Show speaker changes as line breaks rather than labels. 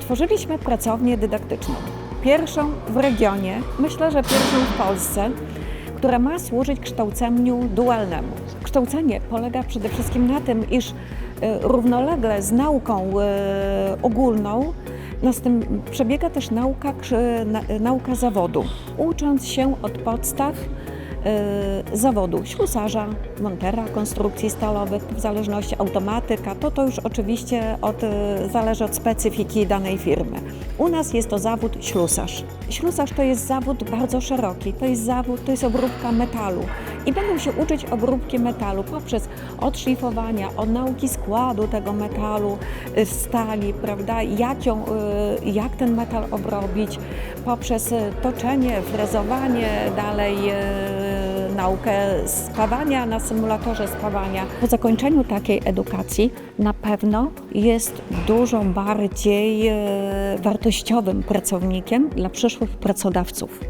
Stworzyliśmy pracownię dydaktyczną. Pierwszą w regionie, myślę, że pierwszą w Polsce, która ma służyć kształceniu dualnemu. Kształcenie polega przede wszystkim na tym, iż e, równolegle z nauką e, ogólną przebiega też nauka, na, nauka zawodu. Ucząc się od podstaw e, zawodu ślusarza, montera konstrukcji stalowych, w zależności automatyka, to to już oczywiście od, e, zależy od specyfiki danej firmy. U nas jest to zawód ślusarz. Ślusarz to jest zawód bardzo szeroki, to jest zawód, to jest obróbka metalu i będą się uczyć obróbki metalu poprzez odszlifowania, od nauki składu tego metalu, y, stali, prawda, jak, ją, jak ten metal obrobić, poprzez toczenie, frezowanie, dalej naukę spawania na symulatorze spawania. Po zakończeniu takiej edukacji na pewno jest dużo bardziej e, wartościowym pracownikiem dla przyszłych pracodawców.